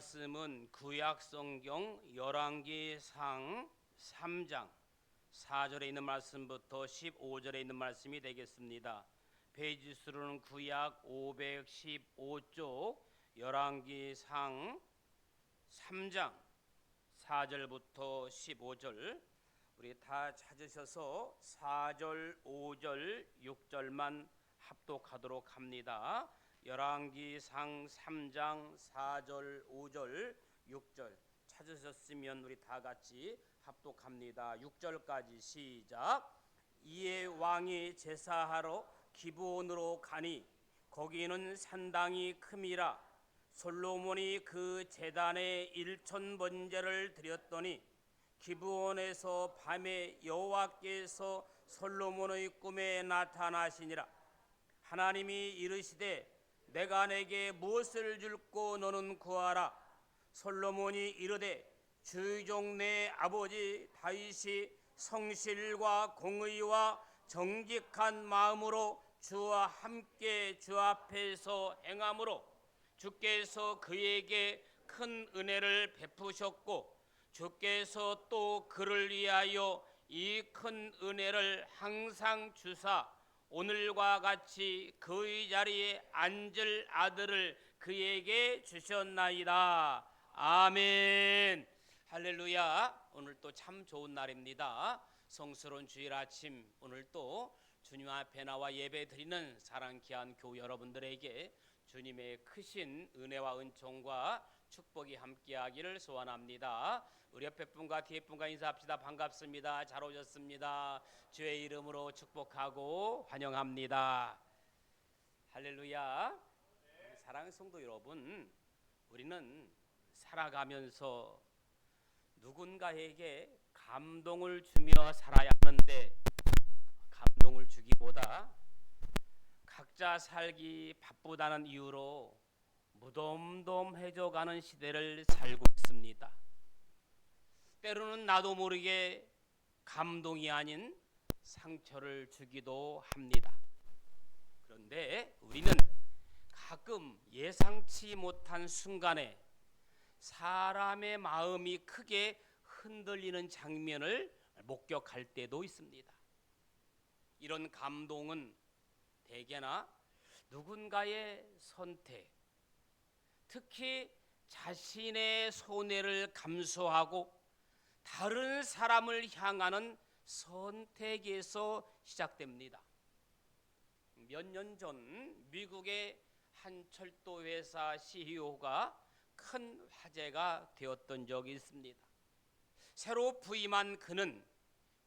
말씀은 구약 성경 열왕기상 3장 4절에 있는 말씀부터 15절에 있는 말씀이 되겠습니다. 페이지 수로는 구약 515쪽 열왕기상 3장 4절부터 15절 우리 다 찾으셔서 4절, 5절, 6절만 합독하도록 합니다. 열왕기상 3장 4절, 5절, 6절 찾으셨으면 우리 다 같이 합독합니다. 6절까지 시작. 이에 왕이 제사하러 기브온으로 가니 거기는 산당이 큼이라 솔로몬이 그 제단에 일천 번제를 드렸더니 기브온에서 밤에 여호와께서 솔로몬의 꿈에 나타나시니라 하나님이 이르시되 내가 내게 무엇을 줄고 너는 구하라. 솔로몬이 이르되 주종 내 아버지 다윗이 성실과 공의와 정직한 마음으로 주와 함께 주 앞에서 행함으로 주께서 그에게 큰 은혜를 베푸셨고 주께서 또 그를 위하여 이 큰 은혜를 항상 주사 오늘과 같이 그의 자리에 앉을 아들을 그에게 주셨나이다. 아멘. 할렐루야. 오늘 또 참 좋은 날입니다. 성스러운 주일 아침 오늘 또 주님 앞에 나와 예배 드리는 사랑 귀한 교우 여러분들에게 주님의 크신 은혜와 은총과 축복이 함께하기를 소원합니다. 우리 옆에 분과 뒤에 분과 인사합시다. 반갑습니다. 잘 오셨습니다. 주의 이름으로 축복하고 환영합니다. 할렐루야. 사랑하는 성도 여러분, 우리는 살아가면서 누군가에게 감동을 주며 살아야 하는데 감동을 주기보다 각자 살기 바쁘다는 이유로 무덤덤해져 가는 시대를 살고 있습니다. 때로는 나도 모르게 감동이 아닌 상처를 주기도 합니다. 그런데 우리는 가끔 예상치 못한 순간에 사람의 마음이 크게 흔들리는 장면을 목격할 때도 있습니다. 이런 감동은 대개나 누군가의 선택, 특히 자신의 손해를 감수하고 다른 사람을 향하는 선택에서 시작됩니다. 몇 년 전 미국의 한 철도 회사 CEO가 큰 화제가 되었던 적이 있습니다. 새로 부임한 그는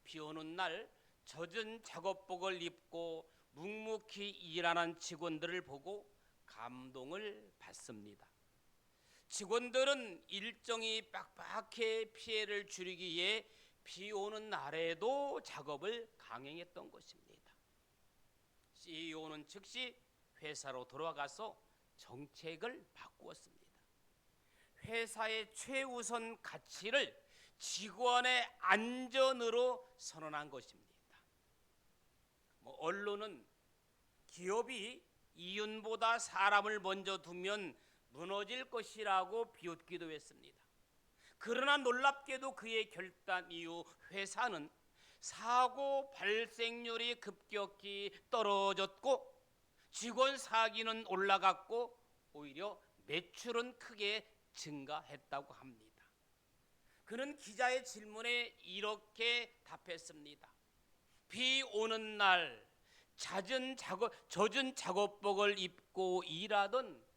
비 오는 날 젖은 작업복을 입고 묵묵히 일하는 직원들을 보고 감동을 받습니다. 직원들은 일정이 빡빡해 피해를 줄이기 위해 비 오는 날에도 작업을 강행했던 것입니다. CEO는 즉시 회사로 돌아가서 정책을 바꾸었습니다. 회사의 최우선 가치를 직원의 안전으로 선언한 것입니다. 뭐 언론은 기업이 이윤보다 사람을 먼저 두면 무너질 것이라고 비웃기도 했습니다. 그러나 놀랍게도 그의 결단 이후 회사는 사고 발생률이 급격히 떨어졌고 직원 사기는 올라갔고 오히려 매출은 크게 증가했다고 합니다. 그는 기자의 질문에 이렇게 답했습니다. 비 오는 날 잦은 작업, 젖은 작업복을 입고 일하던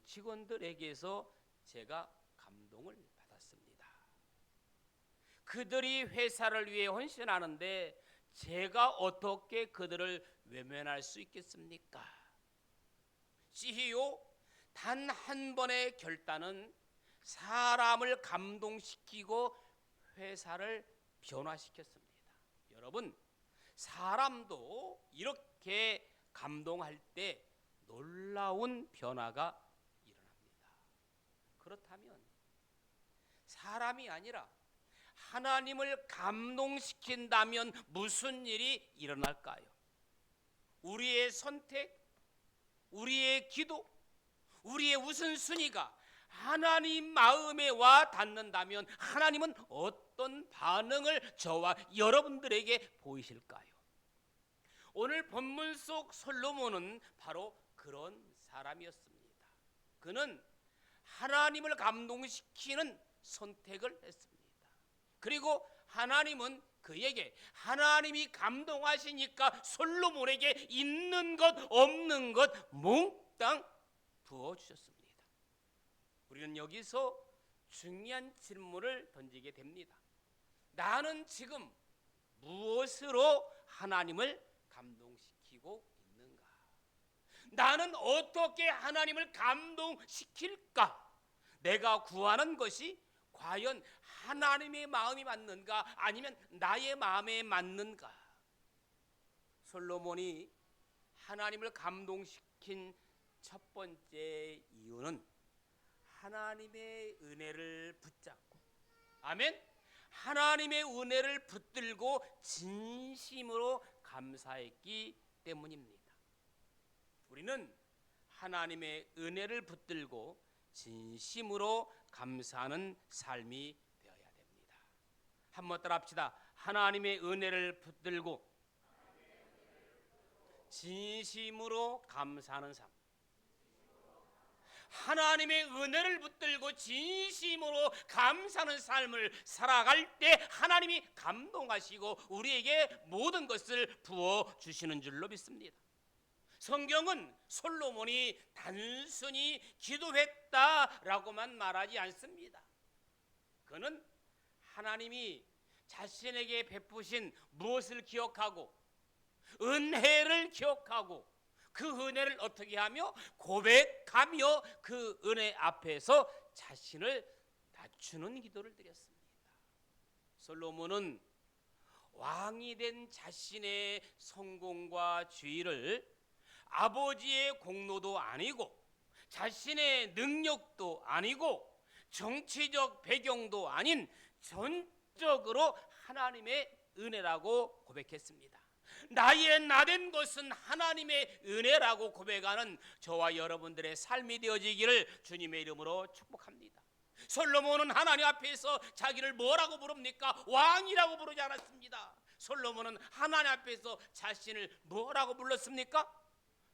그 직원들에게서 제가 감동을 받았습니다. 그들이 회사를 위해 헌신하는데 제가 어떻게 그들을 외면할 수 있겠습니까? CEO 단 한 번의 결단은 사람을 감동시키고 회사를 변화시켰습니다. 여러분, 사람도 이렇게 감동할 때 놀라운 변화가. 그렇다면 사람이 아니라 하나님을 감동시킨다면 무슨 일이 일어날까요? 우리의 선택, 우리의 기도, 우리의 우선순위가 하나님 마음에 와 닿는다면 하나님은 어떤 반응을 저와 여러분들에게 보이실까요? 오늘 본문 속 솔로몬은 바로 그런 사람이었습니다. 그는 하나님을 감동시키는 선택을 했습니다. 그리고 하나님은 그에게 하나님이 감동하시니까 솔로몬에게 있는 것 없는 것 몽땅 부어 주셨습니다. 우리는 여기서 중요한 질문을 던지게 됩니다. 나는 지금 무엇으로 하나님을 감동시키고 있는가? 나는 어떻게 하나님을 감동시킬까? 내가 구하는 것이 과연 하나님의 마음이 맞는가 아니면 나의 마음에 맞는가? 솔로몬이 하나님을 감동시킨 첫 번째 이유는 하나님의 은혜를 붙잡고 아멘. 하나님의 은혜를 붙들고 진심으로 감사했기 때문입니다. 우리는 하나님의 은혜를 붙들고 진심으로 감사하는 삶이 되어야 됩니다. 한번 따라 합시다. 하나님의 은혜를 붙들고 진심으로 감사하는 삶. 하나님의 은혜를 붙들고 진심으로 감사하는 삶을 살아갈 때 하나님이 감동하시고 우리에게 모든 것을 부어 주시는 줄로 믿습니다. 성경은 솔로몬이 단순히 기도했다라고만 말하지 않습니다. 그는 하나님이 자신에게 베푸신 무엇을 기억하고 은혜를 기억하고 그 은혜를 어떻게 하며 고백하며 그 은혜 앞에서 자신을 낮추는 기도를 드렸습니다. 솔로몬은 왕이 된 자신의 성공과 지위를 아버지의 공로도 아니고 자신의 능력도 아니고 정치적 배경도 아닌 전적으로 하나님의 은혜라고 고백했습니다. 나의 나된 것은 하나님의 은혜라고 고백하는 저와 여러분들의 삶이 되어지기를 주님의 이름으로 축복합니다. 솔로몬은 하나님 앞에서 자기를 뭐라고 부릅니까? 왕이라고 부르지 않았습니다. 솔로몬은 하나님 앞에서 자신을 뭐라고 불렀습니까?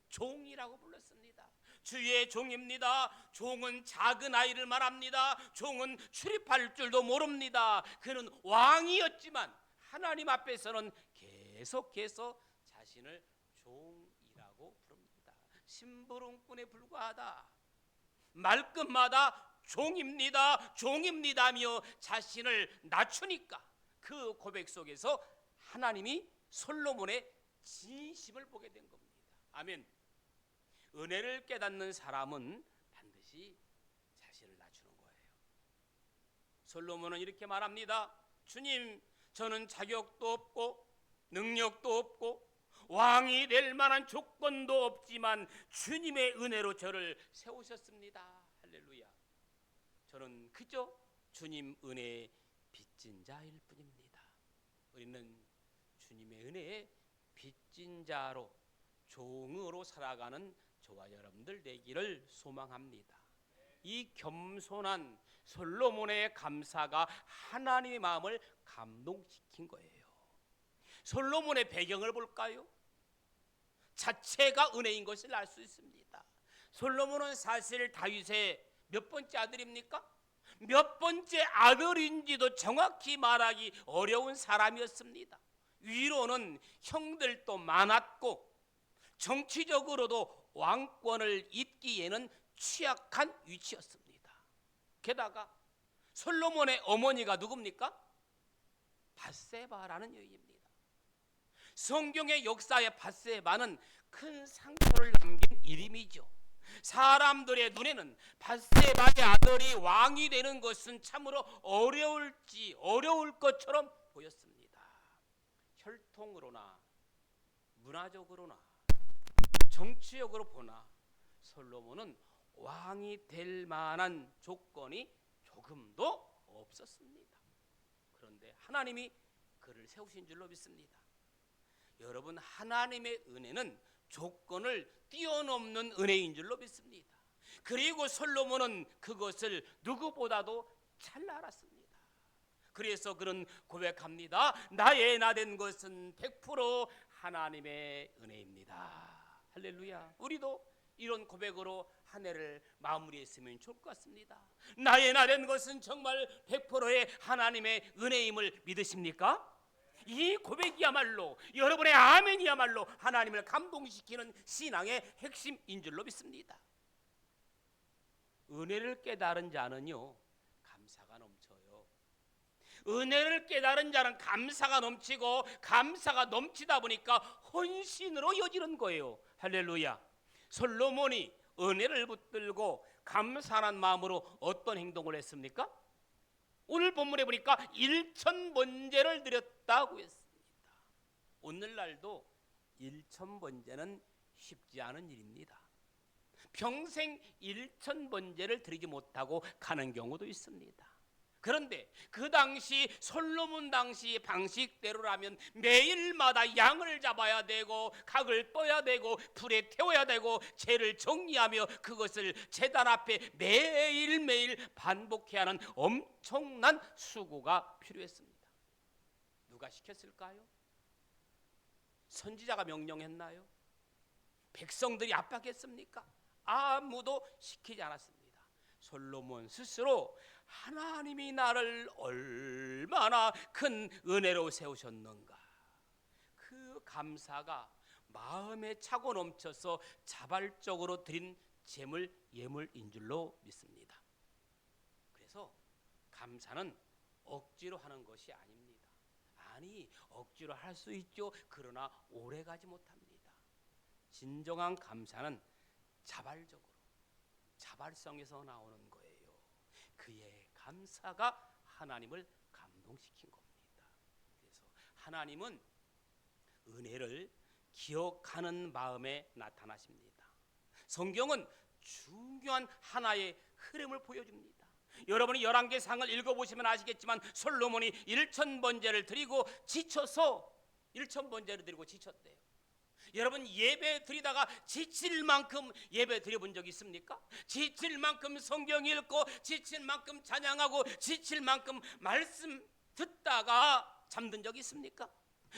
종이라고 불렀습니다. 주의 종입니다. 종은 작은 아이를 말합니다. 종은 출입할 줄도 모릅니다. 그는 왕이었지만 하나님 앞에서는 계속해서 자신을 종이라고 부릅니다. 심부름꾼에 불과하다. 말끝마다 종입니다. 종입니다며 자신을 낮추니까 그 고백 속에서 하나님이 솔로몬의 진심을 보게 된 겁니다. 아멘. 은혜를 깨닫는 사람은 반드시 자신을 낮추는 거예요. 솔로몬은 이렇게 말합니다. 주님, 저는 자격도 없고 능력도 없고 왕이 될 만한 조건도 없지만 주님의 은혜로 저를 세우셨습니다. 할렐루야. 저는 그저 주님 은혜의 빚진 자일 뿐입니다. 우리는 주님의 은혜의 빚진 자로 종으로 살아가는 저와 여러분들 되기를 소망합니다. 이 겸손한 솔로몬의 감사가 하나님의 마음을 감동시킨 거예요. 솔로몬의 배경을 볼까요? 자체가 은혜인 것을 알 수 있습니다. 솔로몬은 사실 다윗의 몇 번째 아들입니까? 몇 번째 아들인지도 정확히 말하기 어려운 사람이었습니다. 위로는 형들도 많았고 정치적으로도 왕권을 잇기에는 취약한 위치였습니다. 게다가 솔로몬의 어머니가 누굽니까? 바세바라는 여인입니다. 성경의 역사의 바세바는 큰 상처를 남긴 이름이죠. 사람들의 눈에는 바세바의 아들이 왕이 되는 것은 참으로 어려울지 어려울 것처럼 보였습니다. 혈통으로나 문화적으로나 정치적으로 보나 솔로몬은 왕이 될 만한 조건이 조금도 없었습니다. 그런데 하나님이 그를 세우신 줄로 믿습니다. 여러분 하나님의 은혜는 조건을 뛰어넘는 은혜인 줄로 믿습니다. 그리고 솔로몬은 그것을 누구보다도 잘 알았습니다. 그래서 그는 고백합니다. 나의 나 된 것은 100% 하나님의 은혜입니다. 할렐루야. 우리도 이런 고백으로 한 해를 마무리했으면 좋을 것 같습니다. 나의 나된 것은 정말 100%의 하나님의 은혜임을 믿으십니까? 이 고백이야말로 여러분의 아멘이야말로 하나님을 감동시키는 신앙의 핵심인 줄로 믿습니다. 은혜를 깨달은 자는요 감사가. 은혜를 깨달은 자는 감사가 넘치고 감사가 넘치다 보니까 헌신으로 이어지는 거예요. 할렐루야. 솔로몬이 은혜를 붙들고 감사한 마음으로 어떤 행동을 했습니까? 오늘 본문에 보니까 일천 번제를 드렸다고 했습니다. 오늘날도 일천 번제는 쉽지 않은 일입니다. 평생 일천 번제를 드리지 못하고 가는 경우도 있습니다. 그런데 그 당시 솔로몬 당시 방식대로라면 매일마다 양을 잡아야 되고 각을 떠야 되고 불에 태워야 되고 죄를 정리하며 그것을 제단 앞에 매일매일 반복해야 하는 엄청난 수고가 필요했습니다. 누가 시켰을까요? 선지자가 명령했나요? 백성들이 압박했습니까? 아무도 시키지 않았습니다. 솔로몬 스스로 하나님이 나를 얼마나 큰 은혜로 세우셨는가. 그 감사가 마음에 차고 넘쳐서 자발적으로 드린 재물 예물인 줄로 믿습니다. 그래서 감사는 억지로 하는 것이 아닙니다. 아니, 억지로 할 수 있죠. 그러나 오래 가지 못합니다. 진정한 감사는 자발적으로 자발성에서 나오는 거예요. 그의 감사가 하나님을 감동시킨 겁니다. 그래서 하나님은 은혜를 기억하는 마음에 나타나십니다. 성경은 중요한 하나의 흐름을 보여줍니다. 여러분이 열왕기상을 읽어보시면 아시겠지만 솔로몬이 일천 번제를 드리고 지쳐서 일천 번제를 드리고 지쳤대요. 여러분 예배 드리다가 지칠 만큼 예배 드려본 적 있습니까? 지칠 만큼 성경 읽고 지칠 만큼 찬양하고 지칠 만큼 말씀 듣다가 잠든 적 있습니까?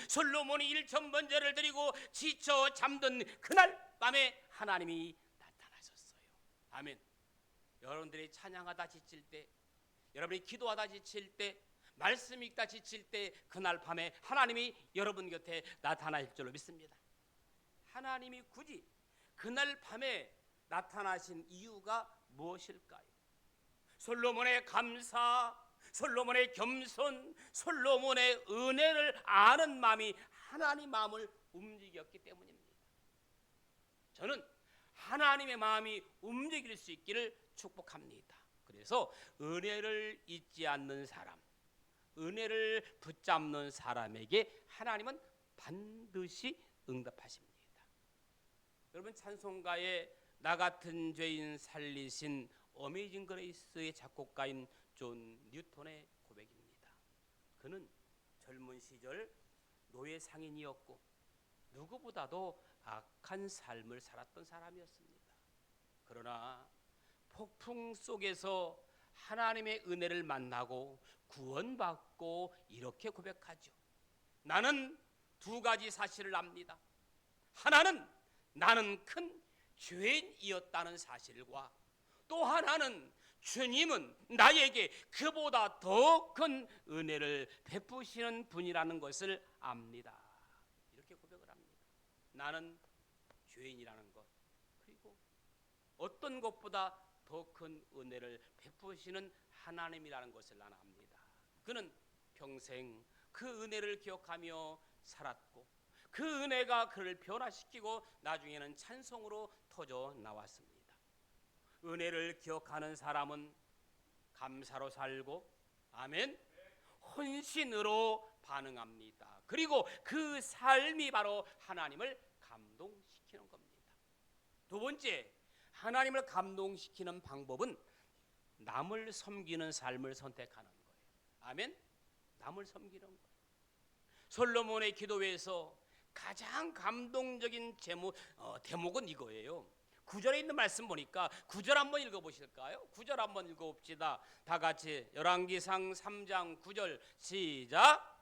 솔로몬이 일천 번제를 드리고 지쳐 잠든 그날 밤에 하나님이 나타나셨어요. 아멘. 여러분들이 찬양하다 지칠 때, 여러분이 기도하다 지칠 때, 말씀 읽다 지칠 때 그날 밤에 하나님이 여러분 곁에 나타날 줄로 믿습니다. 하나님이 굳이 그날 밤에 나타나신 이유가 무엇일까요? 솔로몬의 감사, 솔로몬의 겸손, 솔로몬의 은혜를 아는 마음이 하나님 마음을 움직였기 때문입니다. 저는 하나님의 마음이 움직일 수 있기를 축복합니다. 그래서 은혜를 잊지 않는 사람, 은혜를 붙잡는 사람에게 하나님은 반드시 응답하십니다. 여러분 찬송가에 나 같은 죄인 살리신 어메이징 그레이스의 작곡가인 존 뉴턴의 고백입니다. 그는 젊은 시절 노예 상인이었고 누구보다도 악한 삶을 살았던 사람이었습니다. 그러나 폭풍 속에서 하나님의 은혜를 만나고 구원받고 이렇게 고백하죠. 나는 두 가지 사실을 압니다. 하나는 나는 큰 죄인이었다는 사실과 또 하나는 주님은 나에게 그보다 더 큰 은혜를 베푸시는 분이라는 것을 압니다. 이렇게 고백을 합니다. 나는 죄인이라는 것 그리고 어떤 것보다 더 큰 은혜를 베푸시는 하나님이라는 것을 나는 압니다. 그는 평생 그 은혜를 기억하며 살았고 그 은혜가 그를 변화시키고 나중에는 찬송으로 터져 나왔습니다. 은혜를 기억하는 사람은 감사로 살고 아멘 헌신으로 반응합니다. 그리고 그 삶이 바로 하나님을 감동시키는 겁니다. 두 번째, 하나님을 감동시키는 방법은 남을 섬기는 삶을 선택하는 거예요. 아멘. 남을 섬기는 거예요. 솔로몬의 기도에서 가장 감동적인 제목 어, 대목은 이거예요. 구절에 있는 말씀 보니까 구절 한번 읽어 보실까요? 구절 한번 읽어 봅시다. 다 같이 열왕기상 3장 9절 시작.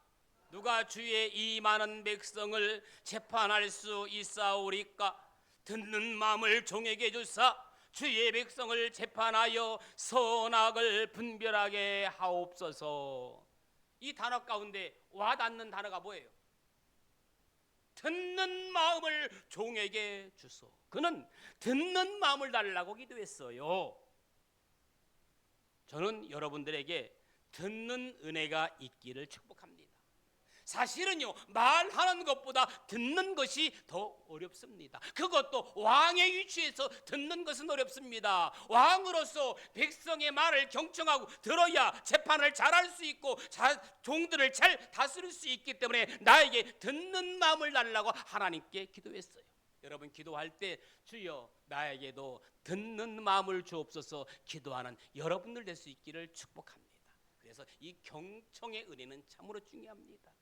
누가 주의 이 많은 백성을 재판할 수 있사오리까 듣는 마음을 종에게 주사 주의 백성을 재판하여 선악을 분별하게 하옵소서. 이 단어 가운데 와닿는 단어가 뭐예요? 듣는 마음을 종에게 주소. 그는 듣는 마음을 달라고 기도했어요. 저는 여러분들에게 듣는 은혜가 있기를 축복합니다. 사실은요, 말하는 것보다 듣는 것이 더 어렵습니다. 그것도 왕의 위치에서 듣는 것은 어렵습니다. 왕으로서 백성의 말을 경청하고 들어야 재판을 잘할 수 있고 자, 종들을 잘 다스릴 수 있기 때문에 나에게 듣는 마음을 달라고 하나님께 기도했어요. 여러분 기도할 때 주여 나에게도 듣는 마음을 주옵소서 기도하는 여러분들 될 수 있기를 축복합니다. 그래서 이 경청의 은혜는 참으로 중요합니다.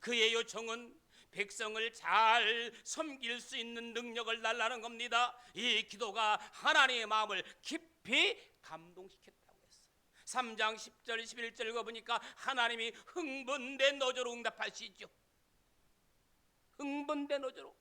그의 요청은 백성을 잘 섬길 수 있는 능력을 달라는 겁니다. 이 기도가 하나님의 마음을 깊이 감동시켰다고 했어요. 3장 10절 11절 읽어보니까 하나님이 흥분된 노조로 응답하시죠. 흥분된 노조로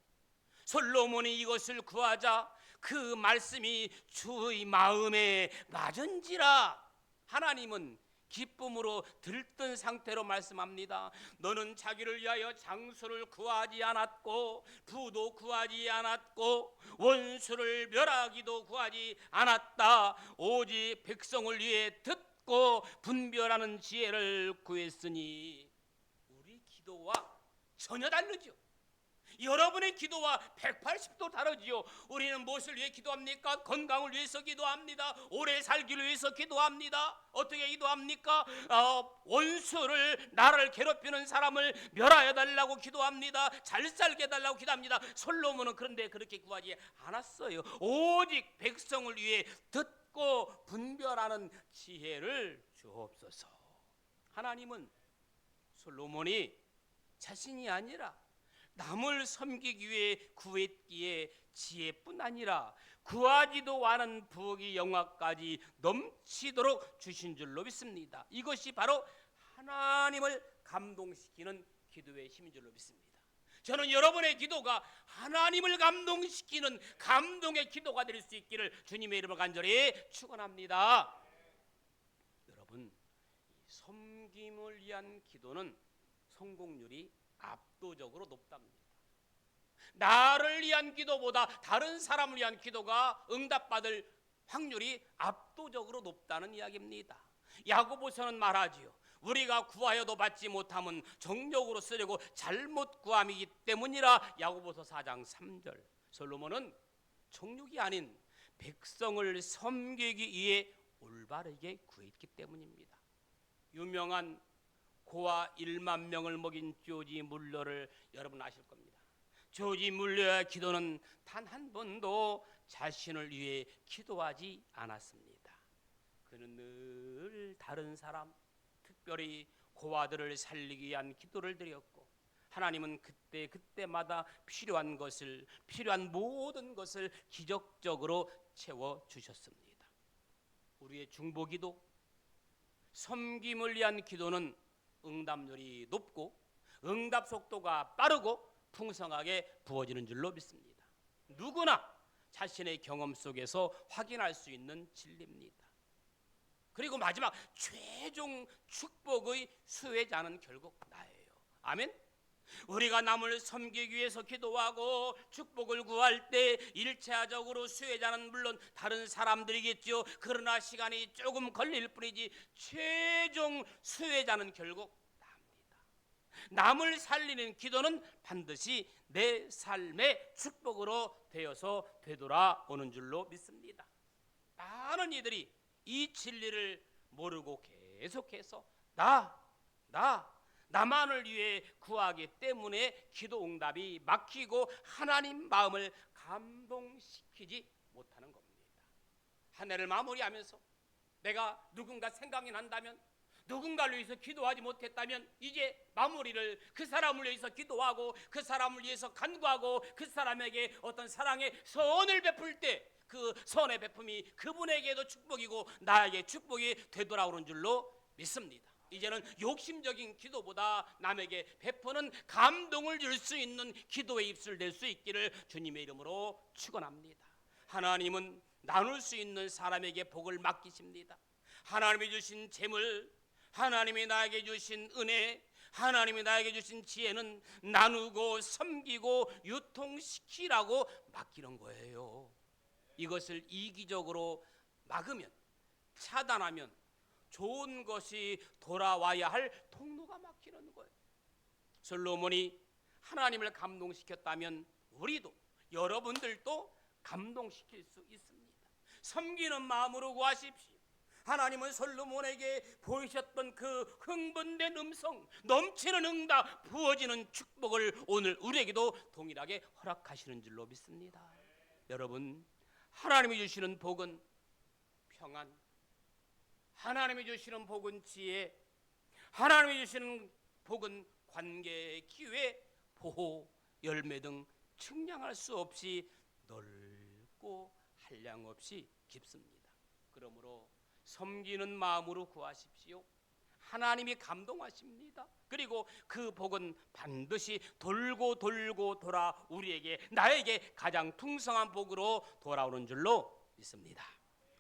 솔로몬이 이것을 구하자 그 말씀이 주의 마음에 맞은지라 하나님은 기쁨으로 들뜬 상태로 말씀합니다. 너는 자기를 위하여 장수를 구하지 않았고 부도 구하지 않았고 원수를 멸하기도 구하지 않았다. 오직 백성을 위해 듣고 분별하는 지혜를 구했으니 우리 기도와 전혀 다르죠. 여러분의 기도와 180도 다르지요. 우리는 무엇을 위해 기도합니까? 건강을 위해서 기도합니다. 오래 살기를 위해서 기도합니다. 어떻게 기도합니까? 어, 원수를 나를 괴롭히는 사람을 멸하여 달라고 기도합니다. 잘 살게 해달라고 기도합니다. 솔로몬은 그런데 그렇게 구하지 않았어요. 오직 백성을 위해 듣고 분별하는 지혜를 주옵소서. 하나님은 솔로몬이 자신이 아니라 남을 섬기기 위해 구했기에 지혜뿐 아니라 구하지도 않은 부귀 영화까지 넘치도록 주신 줄로 믿습니다. 이것이 바로 하나님을 감동시키는 기도의 힘인 줄로 믿습니다. 저는 여러분의 기도가 하나님을 감동시키는 감동의 기도가 될 수 있기를 주님의 이름으로 간절히 축원합니다. 여러분, 이 섬김을 위한 기도는 성공률이 압도적으로 높답니다. 나를 위한 기도보다 다른 사람을 위한 기도가 응답받을 확률이 압도적으로 높다는 이야기입니다. 야고보서는 말하지요. 우리가 구하여도 받지 못함은 정욕으로 쓰려고 잘못 구함이기 때문이라 야고보서 4장 3절. 솔로몬은 정욕이 아닌 백성을 섬기기 위해 올바르게 구했기 때문입니다. 유명한 고아 1만 명을 먹인 조지 물러를 여러분 아실 겁니다. 조지 물러의 기도는 단 한 번도 자신을 위해 기도하지 않았습니다. 그는 늘 다른 사람, 특별히 고아들을 살리기 위한 기도를 드렸고 하나님은 그때 그때마다 필요한 것을 필요한 모든 것을 기적적으로 채워 주셨습니다. 우리의 중보기도 섬김을 위한 기도는 응답률이 높고 응답 속도가 빠르고 풍성하게 부어지는 줄로 믿습니다. 누구나 자신의 경험 속에서 확인할 수 있는 진리입니다. 그리고 마지막 최종 축복의 수혜자는 결국 나예요. 아멘. 우리가 남을 섬기기 위해서 기도하고 축복을 구할 때 일차적으로 수혜자는 물론 다른 사람들이겠죠. 그러나 시간이 조금 걸릴 뿐이지 최종 수혜자는 결국 나입니다. 남을 살리는 기도는 반드시 내 삶의 축복으로 되어서 되돌아오는 줄로 믿습니다. 많은 이들이 이 진리를 모르고 계속해서 나, 나, 나만을 위해 구하기 때문에 기도 응답이 막히고 하나님 마음을 감동시키지 못하는 겁니다. 한 해를 마무리하면서 내가 누군가 생각이 난다면 누군가를 위해서 기도하지 못했다면 이제 마무리를 그 사람을 위해서 기도하고 그 사람을 위해서 간구하고 그 사람에게 어떤 사랑의 선을 베풀 때 그 선의 베품이 그분에게도 축복이고 나에게 축복이 되돌아오는 줄로 믿습니다. 이제는 욕심적인 기도보다 남에게 베푸는 감동을 줄 수 있는 기도의 입술 될 수 있기를 주님의 이름으로 축원합니다. 하나님은 나눌 수 있는 사람에게 복을 맡기십니다. 하나님이 주신 재물, 하나님이 나에게 주신 은혜, 하나님이 나에게 주신 지혜는 나누고 섬기고 유통시키라고 맡기는 거예요. 이것을 이기적으로 막으면 차단하면 좋은 것이 돌아와야 할 통로가 막히는 거예요. 솔로몬이 하나님을 감동시켰다면 우리도 여러분들도 감동시킬 수 있습니다. 섬기는 마음으로 구하십시오. 하나님은 솔로몬에게 보이셨던 그 흥분된 음성, 넘치는 응답, 부어지는 축복을 오늘 우리에게도 동일하게 허락하시는 줄로 믿습니다. 여러분, 하나님이 주시는 복은 평안, 하나님이 주시는 복은 지혜, 하나님이 주시는 복은 관계, 기회, 보호, 열매 등 측량할 수 없이 넓고 한량 없이 깊습니다. 그러므로 섬기는 마음으로 구하십시오. 하나님이 감동하십니다. 그리고 그 복은 반드시 돌고 돌고 돌아 우리에게 나에게 가장 풍성한 복으로 돌아오는 줄로 믿습니다.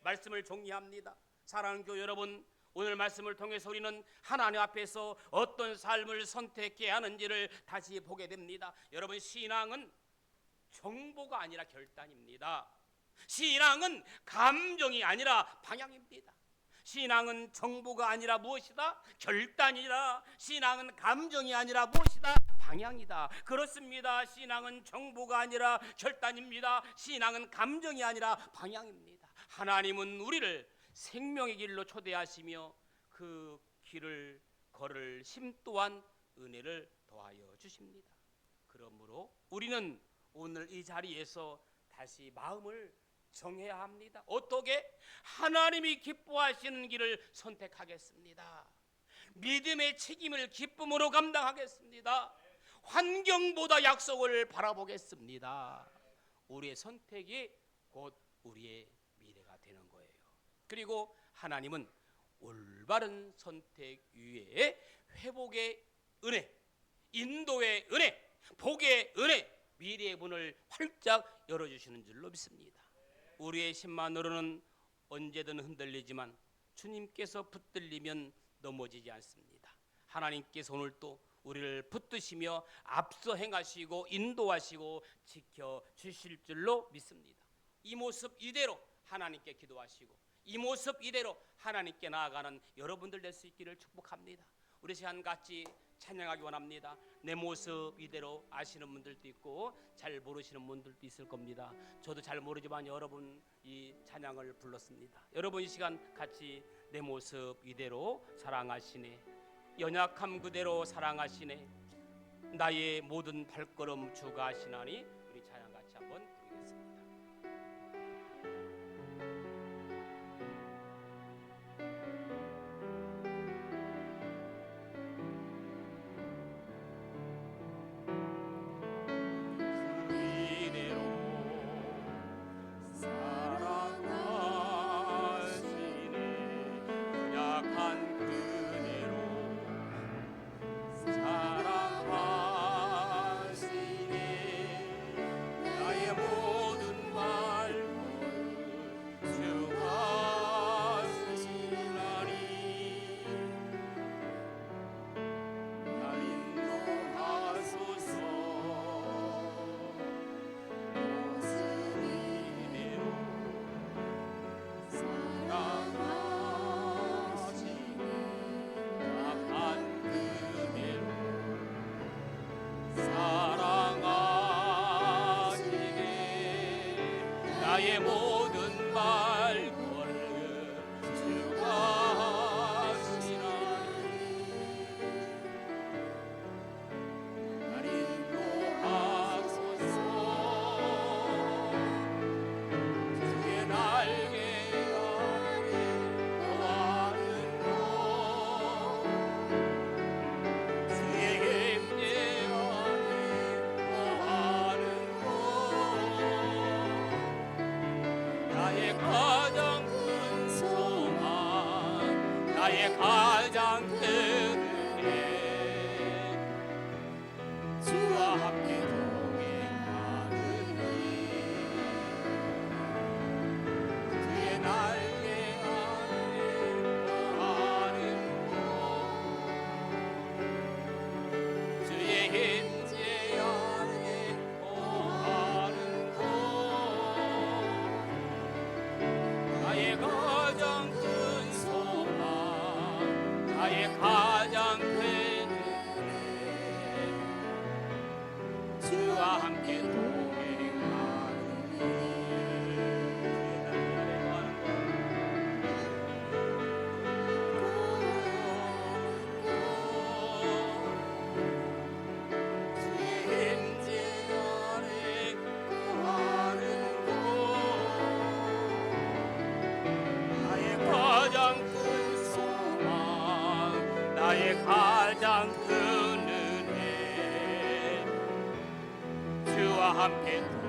말씀을 정리합니다. 사랑하는 교회 여러분, 오늘 말씀을 통해서 우리는 하나님 앞에서 어떤 삶을 선택해야 하는지를 다시 보게 됩니다. 여러분 신앙은 정보가 아니라 결단입니다. 신앙은 감정이 아니라 방향입니다. 신앙은 정보가 아니라 무엇이다? 결단이다. 신앙은 감정이 아니라 무엇이다? 방향이다. 그렇습니다. 신앙은 정보가 아니라 결단입니다. 신앙은 감정이 아니라 방향입니다. 하나님은 우리를 생명의 길로 초대하시며 그 길을 걸을 힘 또한 은혜를 더하여 주십니다. 그러므로 우리는 오늘 이 자리에서 다시 마음을 정해야 합니다. 어떻게 하나님이 기뻐하시는 길을 선택하겠습니다. 믿음의 책임을 기쁨으로 감당하겠습니다. 환경보다 약속을 바라보겠습니다. 우리의 선택이 곧 우리의. 그리고 하나님은 올바른 선택 위에 회복의 은혜, 인도의 은혜, 복의 은혜, 미래의 문을 활짝 열어주시는 줄로 믿습니다. 우리의 힘만으로는 언제든 흔들리지만 주님께서 붙들리면 넘어지지 않습니다. 하나님께서 오늘 또 우리를 붙드시며 앞서 행하시고 인도하시고 지켜 주실 줄로 믿습니다. 이 모습 이대로 하나님께 기도하시고 이 모습 이대로 하나님께 나아가는 여러분들 될 수 있기를 축복합니다. 우리 시간 같이 찬양하기 원합니다. 내 모습 이대로 아시는 분들도 있고 잘 모르시는 분들도 있을 겁니다. 저도 잘 모르지만 여러분 이 찬양을 불렀습니다. 여러분 이 시간 같이 내 모습 이대로 사랑하시네. 연약함 그대로 사랑하시네. 나의 모든 발걸음 주가 하시나니 주와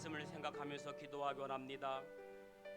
말씀을 생각하면서 기도하기 원합니다.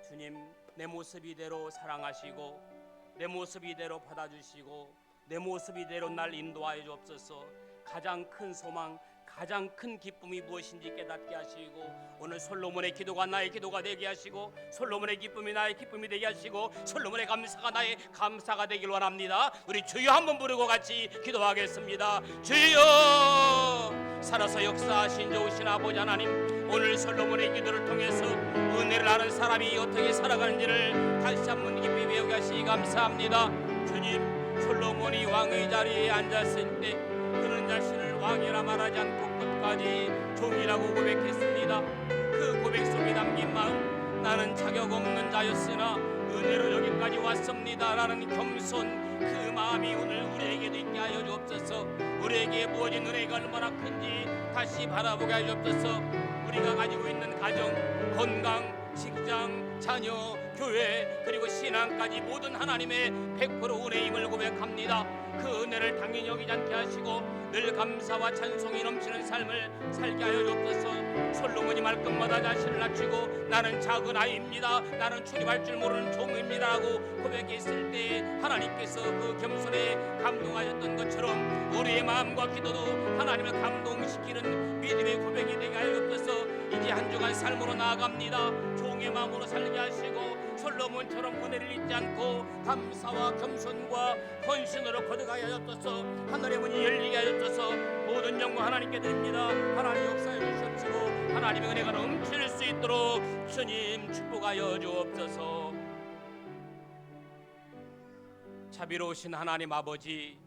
주님 내 모습 이대로 사랑하시고 내 모습 이대로 받아주시고 내 모습 이대로 날 인도하여 주옵소서. 가장 큰 소망 가장 큰 기쁨이 무엇인지 깨닫게 하시고 오늘 솔로몬의 기도가 나의 기도가 되게 하시고 솔로몬의 기쁨이 나의 기쁨이 되게 하시고 솔로몬의 감사가 나의 감사가 되길 원합니다. 우리 주여 한번 부르고 같이 기도하겠습니다. 주여 살아서 역사하신 좋으신 아버지 하나님 오늘 솔로몬의 기도를 통해서 은혜를 아는 사람이 어떻게 살아가는지를 다시 한번 깊이 배우게 하시니 감사합니다. 주님 솔로몬이 왕의 자리에 앉았을 때 그는 자신을 왕이라 말하지 않고 끝까지 종이라고 고백했습니다. 그 고백 속에 담긴 마음 나는 자격 없는 자였으나 은혜로 여기까지 왔습니다 라는 겸손 그 마음이 오늘 우리에게도 있게 하여 주옵소서. 우리에게 부어진 은혜가 얼마나 큰지 다시 바라보게 하여 주옵소서. 우리가 가지고 있는 가정 건강 직장 자녀 교회 그리고 신앙까지 모든 하나님의 100% 은혜임을 고백합니다 그 은혜를 당연히 여기지 않게 하시고 늘 감사와 찬송이 넘치는 삶을 살게 하여 주옵소서. 솔로몬이 말끝마다 자신을 낮추고 나는 작은 아이입니다. 나는 출입할 줄 모르는 종입니다 라고 고백했을 때 하나님께서 그 겸손에 감동하셨던 것처럼 우리의 마음과 기도도 하나님을 감동시키는 믿음의 고백이 되게 하여 주옵소서. 이제 한 주간 삶으로 나아갑니다. 종의 마음으로 살게 하시고 솔로몬처럼 은혜를 잊지 않고 감사와 겸손과 헌신으로 거듭하게 하옵소서. 하늘의 문이 열리게 하옵소서. 모든 영광 하나님께 드립니다. 하나님 역사해 주시옵시고 하나님의 은혜가 넘칠 수 있도록 주님 축복하여 주옵소서. 자비로우신 하나님 아버지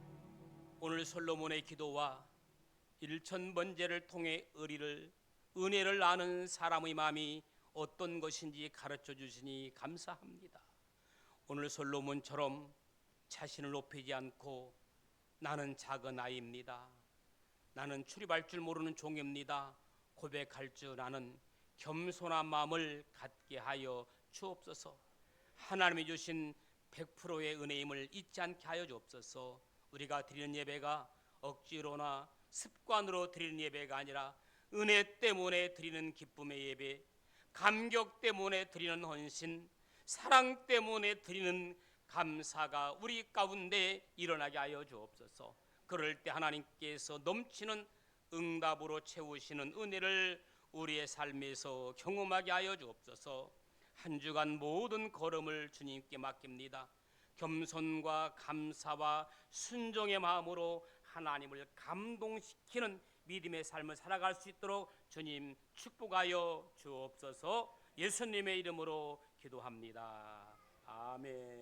오늘 솔로몬의 기도와 일천 번제를 통해 의리를 은혜를 아는 사람의 마음이 어떤 것인지 가르쳐 주시니 감사합니다. 오늘 솔로몬처럼 자신을 높이지 않고 나는 작은 아이입니다. 나는 출입할 줄 모르는 종입니다. 고백할 줄 아는 겸손한 마음을 갖게 하여 주옵소서. 하나님이 주신 100%의 은혜임을 잊지 않게 하여 주옵소서. 우리가 드리는 예배가 억지로나 습관으로 드리는 예배가 아니라 은혜 때문에 드리는 기쁨의 예배, 감격 때문에 드리는 헌신, 사랑 때문에 드리는 감사가 우리 가운데 일어나게 하여 주옵소서. 그럴 때 하나님께서 넘치는 응답으로 채우시는 은혜를 우리의 삶에서 경험하게 하여 주옵소서. 한 주간 모든 걸음을 주님께 맡깁니다. 겸손과 감사와 순종의 마음으로 하나님을 감동시키는 믿음의 삶을 살아갈 수 있도록 주님 축복하여 주옵소서. 예수님의 이름으로 기도합니다. 아멘.